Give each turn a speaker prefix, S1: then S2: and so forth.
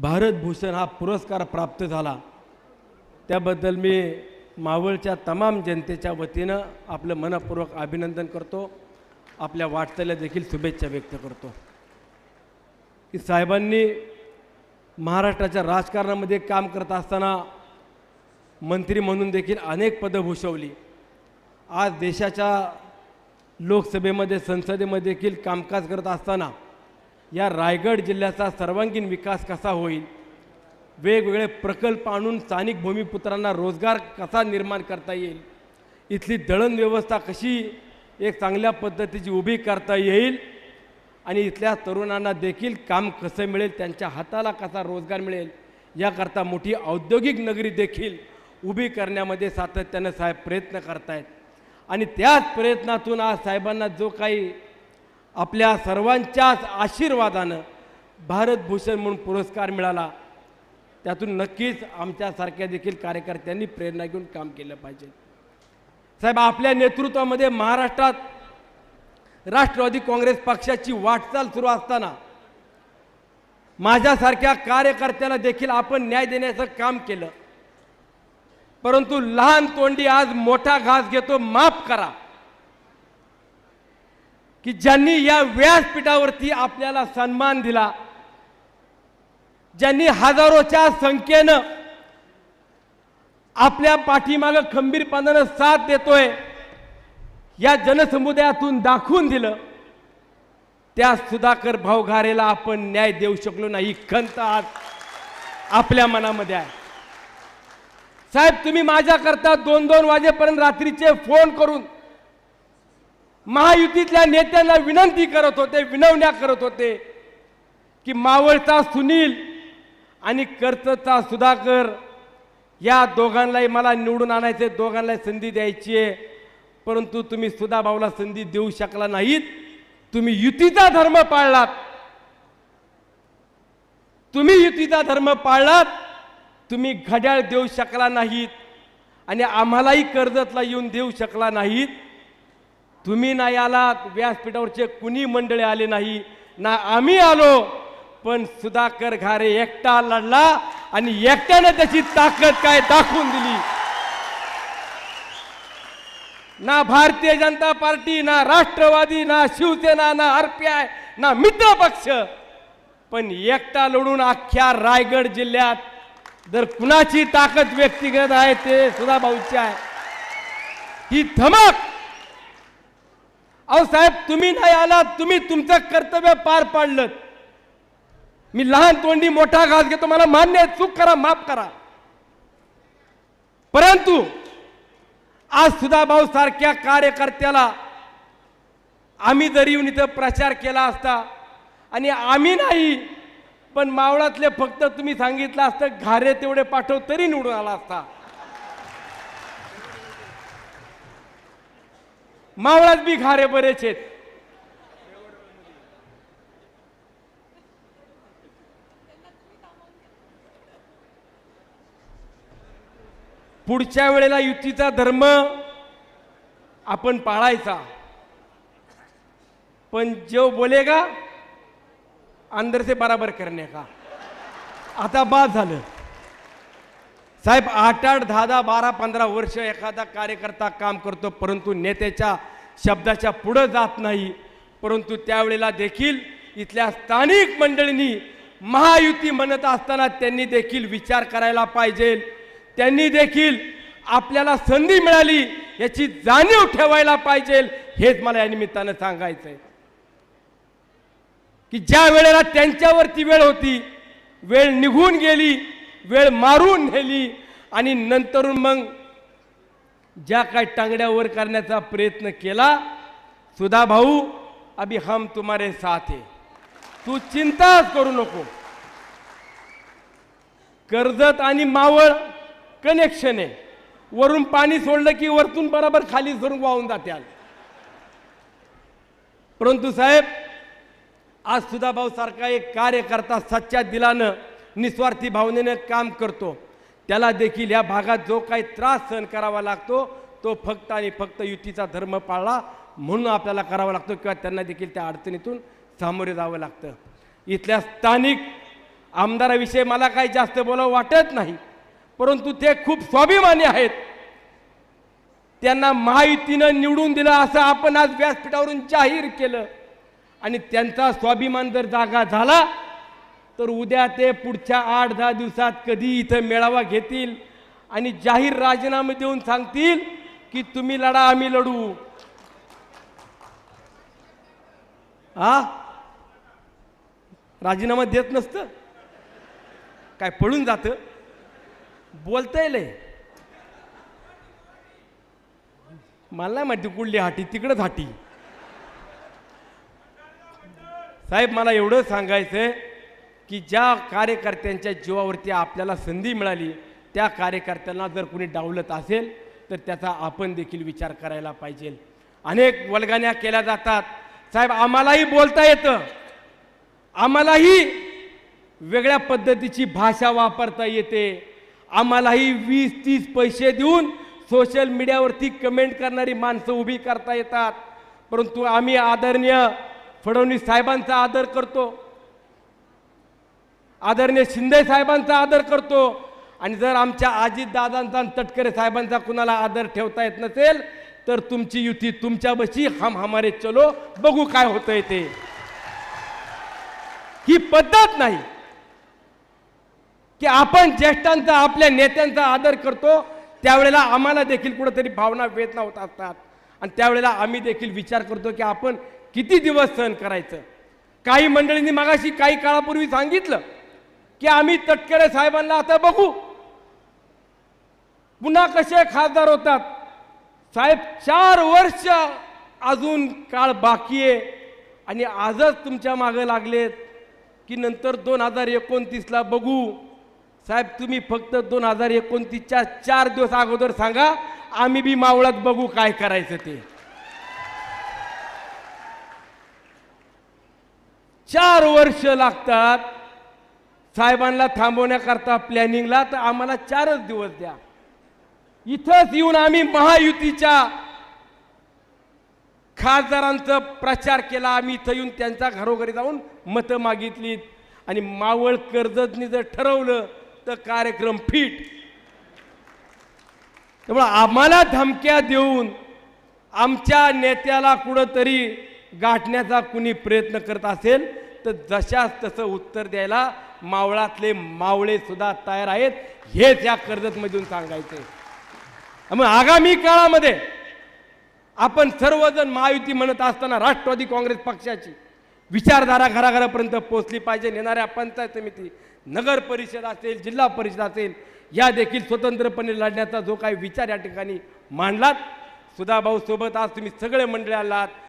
S1: भारतभूषण हा पुरस्कार प्राप्त झाला. त्याबद्दल मी मावळच्या तमाम जनतेच्या वतीनं आपलं मनपूर्वक अभिनंदन करतो. आपल्या वाटचालीला देखील शुभेच्छा व्यक्त करतो. की साहेबांनी महाराष्ट्राच्या राजकारणामध्ये काम करत असताना मंत्री म्हणून देखील अनेक पदं भूषवली. आज देशाच्या लोकसभेमध्ये संसदेमध्ये देखील कामकाज करत असताना या रायगड जिल्ह्याचा सर्वांगीण विकास कसा होईल? वेगवेगळे प्रकल्प आणून स्थानिक भूमिपुत्रांना रोजगार कसा निर्माण करता येईल? इथली दळणव्यवस्था कशी एक चांगल्या पद्धतीची उभी करता येईल? आणि इथल्या तरुणांना देखील काम कसं मिळेल? त्यांच्या हाताला कसा रोजगार मिळेल? याकरता मोठी औद्योगिक नगरी देखील उभी करण्यामध्ये सातत्यानं साहेब प्रयत्न करतायत. आणि त्याच प्रयत्नातून आज साहेबांना जो काही आपल्या सर्वांच्याच आशीर्वादानं भारतभूषण म्हणून पुरस्कार मिळाला. त्यातून नक्कीच आमच्यासारख्या देखील कार्यकर्त्यांनी प्रेरणा घेऊन काम केलं पाहिजे. साहेब आपल्या नेतृत्वामध्ये महाराष्ट्रात राष्ट्रवादी काँग्रेस पक्षाची वाटचाल सुरू असताना माझ्यासारख्या कार्यकर्त्याला देखील आपण न्याय देण्याचं काम केलं. परंतु लहान तोंडी आज मोठा घास घेतो माफ करा. की ज्यांनी या व्यासपीठावरती आपल्याला सन्मान दिला ज्यांनी हजारोच्या संख्येनं आपल्या पाठीमागं खंबीरपणानं साथ देतोय या जनसमुदायातून दाखवून दिलं त्या सुधाकर भावघारेला आपण न्याय देऊ शकलो नाही. ही खंत आज आपल्या मनामध्ये आहे. साहेब तुम्ही माझ्याकरता दोन दोन वाजेपर्यंत रात्रीचे फोन करून महायुतीतल्या नेत्यांना विनंती करत होते विनवण्या करत होते की मावळचा सुनील आणि कर्तचा सुधाकर या दोघांनाही मला निवडून आणायचे दोघांनाही संधी द्यायची आहे. परंतु तुम्ही सुधाभाऊला संधी देऊ शकला नाहीत. तुम्ही युतीचा धर्म पाळलात. तुम्ही युतीचा धर्म पाळलात. तुम्ही घड्याळ देऊ शकला नाहीत. आणि आम्हालाही कर्जतला येऊन देऊ शकला नाहीत. तुम्ही नाही आलात व्यासपीठावरचे कुणी मंडळे आले नाही ना आम्ही आलो पण सुधाकर घारे एकटा लढला आणि एकट्यानं त्याची ताकद काय दाखवून दिली. ना भारतीय जनता पार्टी ना राष्ट्रवादी ना शिवसेना ना आरपीआय ना मित्र पक्ष पण एकटा लढून अख्ख्या रायगड जिल्ह्यात जर कुणाची ताकद व्यक्तिगत आहे ते सुधा भाऊची आहे. ही धमक अहो साहेब तुम्ही नाही आलात तुम्ही तुमचं कर्तव्य पार पाडलं मी लहान तोंडी मोठा घास घेतो मला मान्य आहे चूक करा माफ करा. परंतु आज सुधाभाऊ सारख्या कार्यकर्त्याला आम्ही जरी येऊन इथं प्रचार केला असता आणि आम्ही नाही पण मावळातले फक्त तुम्ही सांगितलं असतं घारे तेवढे पाठव तरी निवडून आला असता. मावळात बी घारे बरेच आहेत. पुढच्या वेळेला युतीचा धर्म आपण पाळायचा. पण जो बोलेगा अंदर से बराबर करणे का? आता बाद झालं. साहेब आठ आठ दहा दहा बारा पंधरा वर्ष एखादा कार्यकर्ता काम करतो परंतु नेत्याच्या शब्दाच्या पुढं जात नाही. परंतु त्यावेळेला देखील इथल्या स्थानिक मंडळींनी महायुती म्हणत असताना त्यांनी देखील विचार करायला पाहिजे. त्यांनी देखील आपल्याला संधी मिळाली याची जाणीव ठेवायला पाहिजे. हेच मला या निमित्तानं सांगायचं आहे की ज्या वेळेला त्यांच्यावरती वेळ होती वेळ निघून गेली वेळ मारून नेली आणि नंतरून मग ज्या काय टांगड्यावर करण्याचा प्रयत्न केला सुधा भाऊ अभी हम तुम्हारे साथ. है तू चिंताच करू नको. कर्जत आणि मावळ कनेक्शन आहे. वरून पाणी सोडलं की वरतून बरोबर खाली सरून वाहून जात्याल परंतु साहेब आज सुधा भाऊ सारखा एक कार्यकर्ता सच्च्या दिलानं निस्वार्थी भावनेनं काम करतो. त्याला देखील या भागात जो काही त्रास सहन करावा लागतो तो फक्त आणि फक्त युतीचा धर्म पाळला म्हणून आपल्याला करावा लागतो किंवा त्यांना देखील त्या अडचणीतून सामोरे जावं लागतं. इथल्या स्थानिक आमदाराविषयी मला काही जास्त बोलावं वाटत नाही परंतु ते खूप स्वाभिमानी आहेत. त्यांना महायुतीनं निवडून दिलं असं आपण आज व्यासपीठावरून जाहीर केलं. आणि त्यांचा स्वाभिमान जर जागा झाला तर उद्या ते पुढच्या आठ दहा दिवसात कधी इथं मेळावा घेतील आणि जाहीर राजीनामे देऊन सांगतील की तुम्ही लढा आम्ही लढू. हा राजीनामा देत नसतं? काय पळून जातं? बोलता येईल मला नाही माहिती कुठली हाटी तिकडंच हाटी. साहेब मला एवढं सांगायचंय की ज्या कार्यकर्त्यांच्या जीवावरती आपल्याला संधी मिळाली त्या कार्यकर्त्यांना जर कुणी डावलत असेल तर त्याचा आपण देखील विचार करायला पाहिजे. अनेक वल्गान्या केल्या जातात. साहेब आम्हालाही बोलता येतं. आम्हालाही वेगळ्या पद्धतीची भाषा वापरता येते. आम्हालाही वीस तीस पैसे देऊन सोशल मीडियावरती कमेंट करणारी माणसं उभी करता येतात. परंतु आम्ही आदरणीय फडणवीस साहेबांचा आदर करतो. आदरणीय शिंदे साहेबांचा आदर करतो. आणि जर आमच्या अजितदादांचा आणि तटकरे साहेबांचा कुणाला आदर ठेवता येत नसेल तर तुमची युती तुमच्यापाशी हम हमारे चलो. बघू काय होतंय ते. ही पद्धत नाही. की आपण ज्येष्ठांचा आपल्या नेत्यांचा आदर करतो त्यावेळेला आम्हाला देखील कुठंतरी भावना वेदना होत असतात. आणि त्यावेळेला आम्ही देखील विचार करतो की आपण किती दिवस सहन करायचं? काही मंडळींनी मागाशी काही काळापूर्वी सांगितलं की आम्ही तटकरे साहेबांना आता बघू. पुन्हा कसे खासदार होतात. साहेब चार वर्ष अजून काळ बाकी आहे. आणि आजच तुमच्या मागं लागलेत की नंतर दोन हजार एकोणतीसला बघू. साहेब तुम्ही फक्त दोन हजार एकोणतीसच्या चार दिवस अगोदर सांगा आम्ही बी मावळात बघू काय करायचं ते. चार वर्ष लागतात. साहेबांना थांबवण्याकरता प्लॅनिंगला तर आम्हाला चारच दिवस द्या. इथंच येऊन आम्ही महायुतीच्या खासदारांचा प्रचार केला. आम्ही इथं येऊन त्यांच्या घरोघरी जाऊन मतं मागितलीत. आणि मावळ कर्जतनी जर ठरवलं तर कार्यक्रम फिट. त्यामुळं आम्हाला धमक्या देऊन आमच्या नेत्याला कुठंतरी गाठण्याचा कुणी प्रयत्न करत असेल तर जशाच तसं उत्तर द्यायला मावळातले मावळे सुद्धा तयार आहेत. हेच या कर्जतमधून सांगायचे मग आगामी काळामध्ये आपण सर्वजण महायुती म्हणत असताना राष्ट्रवादी काँग्रेस पक्षाची विचारधारा घराघरापर्यंत पोहोचली पाहिजे. येणाऱ्या पंचायत समिती नगर परिषद असेल जिल्हा परिषद असेल या देखील स्वतंत्रपणे लढण्याचा जो काही विचार या ठिकाणी मांडलात. सुधाभाऊ सोबत आज तुम्ही सगळे मंडळी आलात.